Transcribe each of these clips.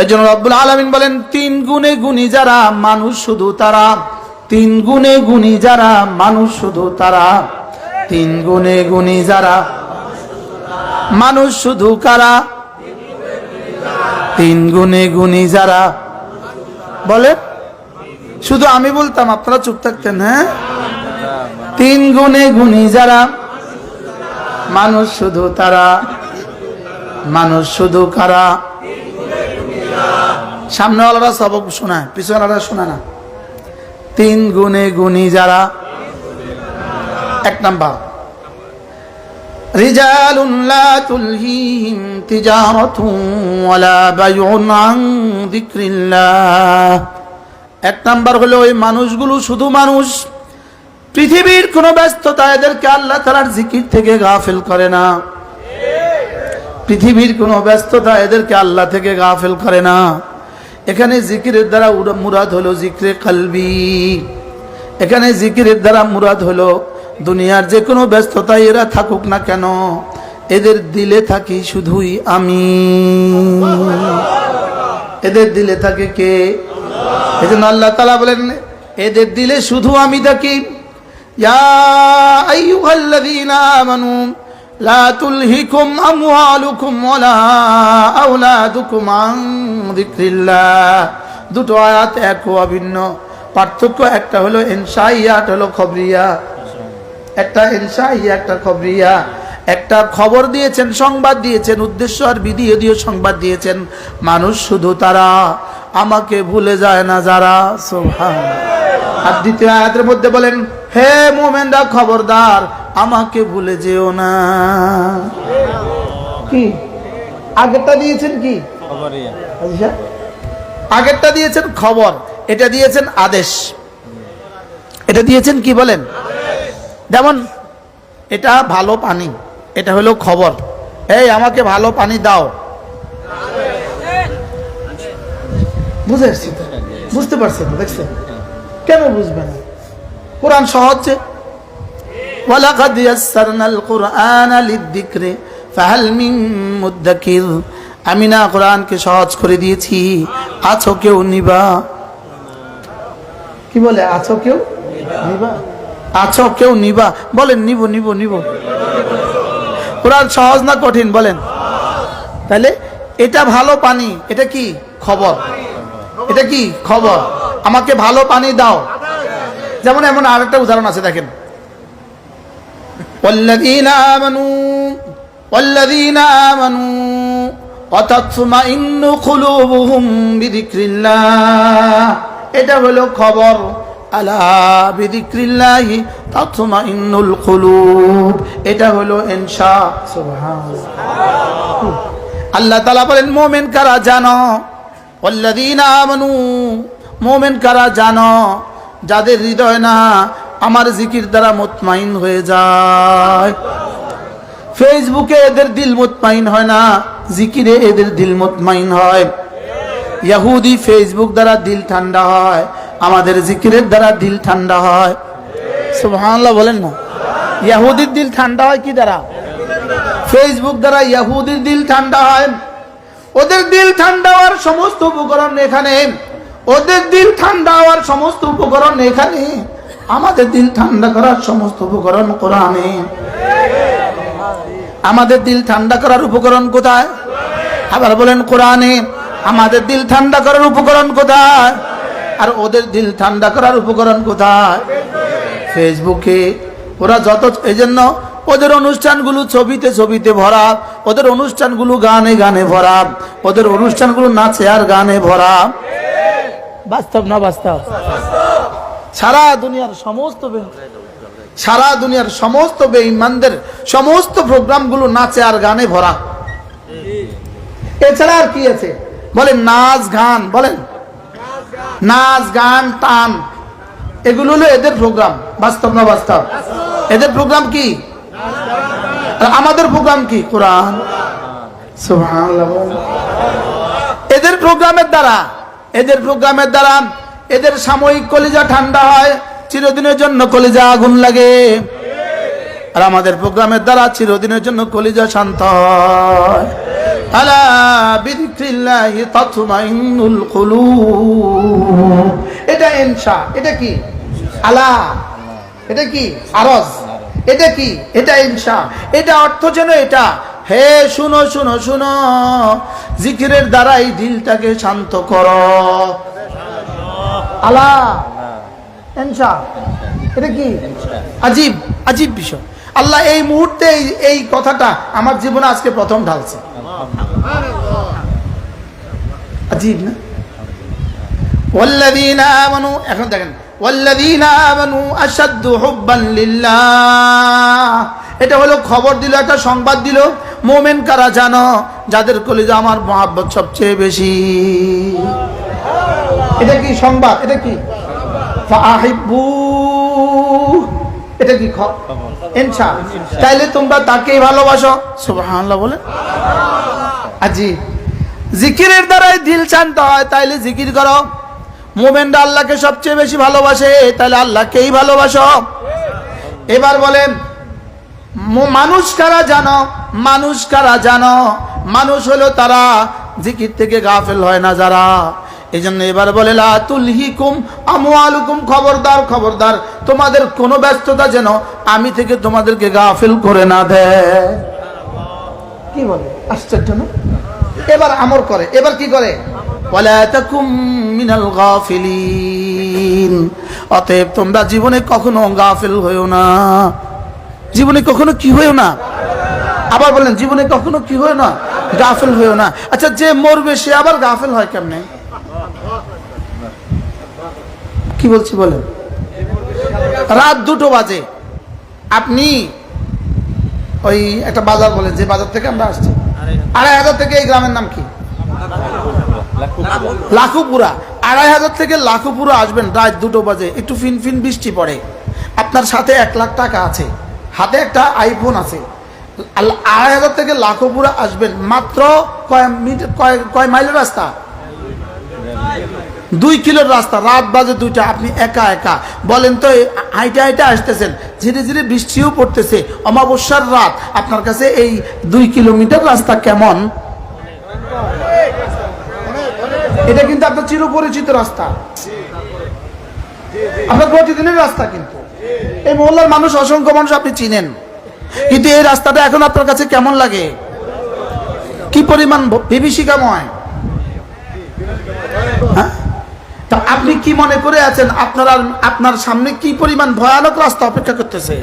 এই জন্য রব্বুল আলমিন বলেন, তিন গুণে গুণী যারা, মানুষ শুধু তারা। তিন গুণে গুণী যারা, মানুষ শুধু তারা। তিন গুণে গুণী যারা, মানুষ শুধু কারা? তিন গুণে গুণী যারা। বলে শুধু আমি বলতাম, আপনারা চুপ থাকতেন হ্যাঁ? তিন গুণে গুণী যারা, মানুষ শুধু তারা। মানুষ শুধু কারা? সামনেওয়ালারা সবক শোনায় পিছনেওয়ালারা শোনা না তিন গুণে গুণী যারা এক নাম্বার رجال لا تلهيهم تجارة ولا بيع عن ذكر الله এক নাম্বার হলো ওই মানুষগুলো শুধু মানুষ পৃথিবীর কোনো ব্যস্ততা এদেরকে আল্লাহ তালার জিকির থেকে গাফেল করে না পৃথিবীর কোনো ব্যস্ততা এদেরকে আল্লাহ থেকে গাফেল করে না এখানে জিকিরের দ্বারা মুরাদ হলো জিক্রে কালবি এখানে জিকিরের দ্বারা মুরাদ হলো দুনিয়ার যে কোনো ব্যস্ততায় এরা থাকুক না কেন, এদের দিলে থাকি শুধুই আমি। এদের দিলে থাকে কে? এজন্য আল্লাহ তালা বলেন, এদের দিলে শুধু আমি থাকি। ইয়া আইয়ুহাল্লাযীনা আমানু লা তুলহিকুম আমওয়ালুকুম ওয়ালা আওলাদুকুম আন যিকরিল্লাহ। দুটো আয়াত এক অভিন্ন। পার্থক্য একটা হলো ইনশাইয়া একটা হলো খবরিয়া। একটা ইনশাইয়া একটা খবরিয়া। একটা খবর দিয়েছেন, সংবাদ দিয়েছেন, উদ্দেশ্য আর বিধি দিয়ে সংবাদ দিয়েছেন, মানুষ শুধু তারা। আমাকে ভুলে যায় না যারা। সোভান আর দ্বিতীয় আয়াতের মধ্যে বলেন, হে মোমেনরা খবরদার আমাকে ভুলে যেও না। কি? আগেরটা দিয়েছেন কি? আচ্ছা। আগেরটা দিয়েছেন খবর এটা দিয়েছেন আদেশ। এটা দিয়েছেন কি বলেন? যেমন এটা ভালো পানি এটা হলো খবর। এই আমাকে ভালো পানি দাও। বুঝে আসছি বুঝতে পারছেন তো, দেখছেন? কেন বুঝবেন? না? কোরআন সহজ ولقد يسرنا القرآن للذكر فهل من مدكر আমি না কোরআনকে সহজ করে দিয়েছি আছো কেউ নিবা কি বলে আছো কেউ নিবা আছো কেউ নিবা বলেন নিব নিব নিব কোরআন সহজ না কঠিন বলেন তাহলে এটা ভালো পানি এটা কি খবর এটা কি খবর আমাকে ভালো পানি দাও যেমন এমন আরেকটা উদাহরণ আছে দেখেন والذين آمنوا والذين آمنوا وتطمئن قلوبهم بذكر الله এটা হলো খবর আলা বিদিক্রিল্লাহি তাতমাইন্নুল কুলুব এটা হলো ইনশা সুবহানাল্লাহ আল্লাহ তাআলা বলেন মুমিন কারা জানো ওয়াল্লাযীনা আমানু মুমিন কারা জানো যাদের হৃদয় না আমার জিকির দ্বারা মুতমাইন হয়ে যায়। ফেসবুকে এদের দিল মুতমাইন হয় না, জিকিরে এদের দিল মুতমাইন হয়। ইয়াহুদি ফেসবুক দ্বারা দিল ঠান্ডা হয়, আমাদের জিকিরের দ্বারা দিল ঠান্ডা হয়। সুবহানাল্লাহ বলেন না। ইয়াহুদির দিল ঠান্ডা হয় কি দ্বারা? ফেসবুক দ্বারা ইয়াহুদির দিল ঠান্ডা হয়। ওদের দিল ঠান্ডা হওয়ার সমস্ত উপকরণ এখানে। ওদের দিল ঠান্ডা হওয়ার সমস্ত উপকরণ এখানে। আমাদের দিল ঠান্ডা করার সমস্ত উপকরণ কোরআনে। আমাদের দিল ঠান্ডা করার উপকরণ কোথায়? আবার বলেন কোরআনে, আমাদের দিল ঠান্ডা করার উপকরণ কোথায়? আর ওদের দিল ঠান্ডা করার উপকরণ কোথায়? ফেসবুকে। ওরা যত এই জন্য ওদের অনুষ্ঠানগুলো ছবিতে ছবিতে ভরা, ওদের অনুষ্ঠানগুলো গানে গানে ভরা, ওদের অনুষ্ঠানগুলো নাচে আর গানে ভরা। বাস্তব না বাস্তব? সারা দুনিয়ার সমস্ত সারা দুনিয়ার সমস্ত বেঈমানদের সমস্ত প্রোগ্রামগুলো নাচে আর গানে ভরা। এছাড়া আর কি আছে? বলেন, নাচ গান, বলেন। নাচ গান, টান, এগুলো হলো এদের প্রোগ্রাম। বাস্তব না বাস্তব? এদের প্রোগ্রাম কি? আমাদের প্রোগ্রাম কি? কোরআন। এদের প্রোগ্রামের দ্বারা, এদের প্রোগ্রামের দ্বারা এদের সাময়িক কলিজা ঠান্ডা হয়, চিরদিনের জন্য কলিজা আগুন লাগে। আর আমাদের প্রোগ্রামের দ্বারা চিরদিনের জন্য কলিজা শান্ত এটা এটা কি? আলা, এটা কি? এটা কি? এটা এটা অর্থ এটা। হে, শুনো শুনো শুনো। জিকিরের দ্বারাই দিলটাকে শান্ত করো। আলা ইনশা এটা কি আজীব আজীব বিষয় আল্লাহ এই মুহূর্তে এই- এই কথাটা আমার জীবনে আজকে প্রথম ঢালছে আজীব না والذين آمنوا এখন দেখেন والذين آمنوا أشد حبا لله এটা হলো খবর দিল একটা সংবাদ দিল মোমেন কারা জানো যাদের কলিজা আমার মহাব্বত সবচেয়ে বেশি এটা কি সংবাদ? এটা কি? এটা কি তাইলে তোমরা তাকেই ভালোবাসো। বলে। আজি। জিকিরের দ্বারাই দিল শান্ত হয়, তাইলে জিকির করো। মোমেনরা আল্লাহকে সবচেয়ে বেশি ভালোবাসে তাহলে আল্লাহকেই ভালোবাসো। এবার বলেন মানুষ কারা জানো? মানুষ কারা জানো? মানুষ হলো তারা জিকির থেকে গাফেল হয় না যারা। এই জন্য এবার বলে খবরদার খবরদার, তোমাদের কোনো ব্যস্ততা যেন আমি থেকে তোমাদেরকে গাফেল করে না দেয় কি বলে? আশ্চর্য এবার আমর করে, এবার কি করে? অতএব তোমরা জীবনে কখনো গাফিল হইও না। জীবনে কখনো কি হইও না? আবার বলেন জীবনে কখনো কি হইও না? গাফিল হইও না। আচ্ছা যে মরবে সে আবার গাফিল হয় কেমনে? কি বলছি বলেন? রাত দুটো বাজে। আপনি ওই একটা বাজার বলেন, যে বাজার থেকে আমরা আসছি। আড়াই হাজার থেকে এই গ্রামের নাম কি? লাখুপুরা। আড়াই হাজার থেকে লাখুপুরা আসবেন, রাত দুটো বাজে। একটু ফিন ফিন বৃষ্টি পড়ে। আপনার সাথে এক লাখ টাকা আছে। হাতে একটা আইফোন আছে। আড়াই হাজার থেকে লাখুপুরা আসবেন। মাত্র কয় মিটার কয় কয় মাইলের রাস্তা? দুই কিলোর রাস্তা, রাত বাজে দুইটা, আপনি একা একা। বলেন তো হাইটে হাইটে আসতেছেন ধীরে ধীরে বৃষ্টিও পড়তেছে, অমাবস্যার রাত। আপনার কাছে এই দুই কিলোমিটার রাস্তা কেমন? এটা কিন্তু আপনার চিরপরিচিত রাস্তা। আপনার প্রতিদিনের রাস্তা কিন্তু। এই মহল্লার মানুষ, অসংখ্য মানুষ আপনি চিনেন। কিন্তু এই রাস্তাটা এখন আপনার কাছে কেমন লাগে? কি পরিমাণ বিভীষিকাময়? হ্যাঁ? তা আপনি কি মনে করে আছেন আপনার আর- আপনার সামনে কি পরিমাণ ভয়ানক রাস্তা অপেক্ষা করতেছে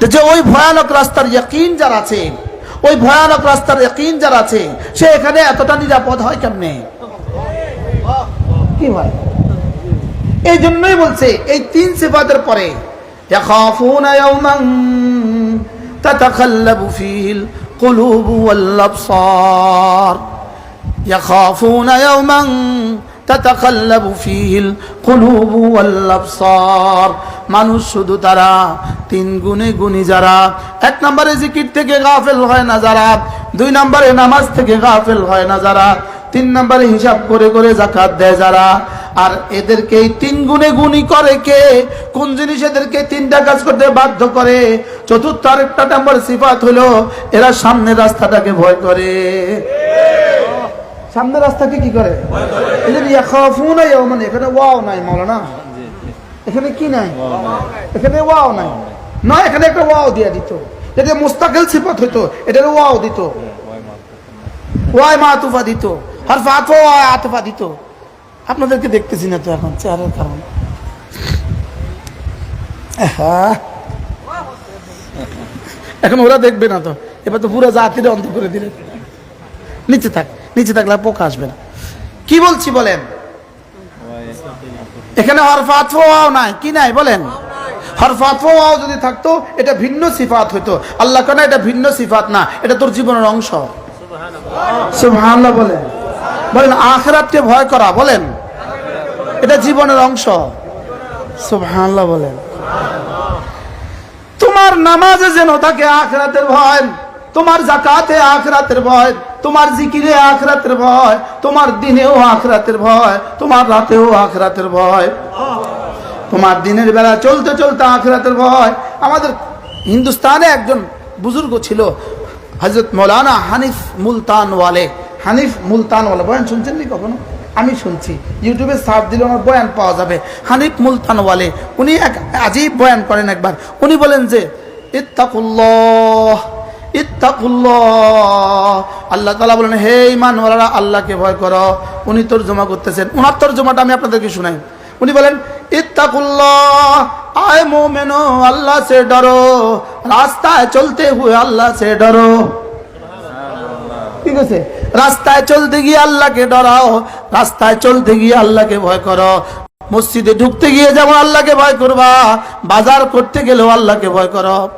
তো যে ওই ভয়ানক রাস্তার ইয়াকিন যার আছে ওই ভয়ানক রাস্তার ইয়াকিন যার আছে সে এখানে এতটা নিরাপদ হয় কেমনে কি হয় এই জন্যই বলছে এই তিন সিফাতের পরে يخافون يوما تتقلب فيه القلوب والأبصار يخافون يوما তাতাকাল্লাবু ফিহিল কুলুবু ওয়াল মানুষ শুধু তারা, তিন গুণে গুণী যারা। এক নম্বরে জিকির থেকে গাফেল হয় না যারা। দুই নম্বরে নামাজ থেকে গাফেল হয় না যারা। তিন নম্বরে হিসাব করে করে জাকাত দেয় যারা। আর এদেরকে তিন গুণে গুণী করে কে? কোন জিনিস এদেরকে তিনটা কাজ করতে বাধ্য করে? চতুর্থ আরেকটা নম্বর সিফাত হলো, এরা সামনে রাস্তাটাকে ভয় করে। সামনের রাস্তাকে কি করে? এখানে ওয়াও নাই মাওলানা। এখানে কি নাই? এখানে ওয়াও নাই। নয় এখানে একটা ওয়াও দিয়া দিত। এটা মুস্তাকিল সিফাত হইতো এটা ওয়াও দিত। ওয়াই মাতুফা দিত। হরফ আতফা, ওয়াই আতফা দিত। আপনাদেরকে দেখতেছি না তো এখন, চেহারার কারণে। এখন ওরা দেখবে না তো। এবার তো পুরো জাতিরে অন্ত করে দিলে। নিচে থাক। নিচে থাকলে আর পোকা আসবে না। কি বলছি বলেন? এখানে হরফাত নাই, কি নাই বলেন? হরফাত যদি থাকতো, এটা ভিন্ন সিফাত হইতো। আল্লাহ কেন এটা ভিন্ন সিফাত না, এটা তোর জীবনের অংশ। বলেন। বলেন, আখরাতকে ভয় করা, বলেন। এটা জীবনের অংশ। সুবহানাল্লাহ বলেন। তোমার নামাজে যেন থাকে আখরাতের ভয়। তোমার জাকাতে আখরাতের ভয়, তোমার জিকিরে আখরাতের ভয়, তোমার দিনেও আখরাতের ভয়, তোমার রাতেও আখরাতের ভয়। তোমার দিনের বেলা চলতে চলতে আখরাতের ভয়। আমাদের হিন্দুস্তানে একজন বুজুর্গ ছিল হজরত মৌলানা হানিফ মুলতান মুলতানওয়ালে। হানিফ মুলতানওয়ালে, বয়ান শুনছেন নি কখনো? আমি শুনছি। ইউটিউবে সার্চ দিলে আমার বয়ান পাওয়া যাবে। হানিফ মুলতান মুলতানওয়ালে, উনি এক আজীব বয়ান করেন একবার। উনি বলেন যে, ইত্তাকুল্লাহ। ইত্তাকুল্লাহ। আল্লাহ তালা বলেন, হে ইমানওয়ালারা আল্লাহকে ভয় করো। উনি তর্জমা করতেছেন। উনার তর্জমাটা আমি আপনাদেরকে শুনাই। উনি বলেন, ইত্তাকুল্লাহ, আয় মোমেনো, আল্লাহ সে ডরো। রাস্তায় চলতে হুয়ে আল্লাহ সে ডরো। ঠিক আছে? রাস্তায় চলতে গিয়ে আল্লাহকে ডরাও। রাস্তায় চলতে গিয়ে আল্লাহকে ভয় করো। মসজিদে ঢুকতে গিয়ে যেমন আল্লাহকে ভয় করবা, বাজার করতে গেলেও আল্লাহকে ভয় করো।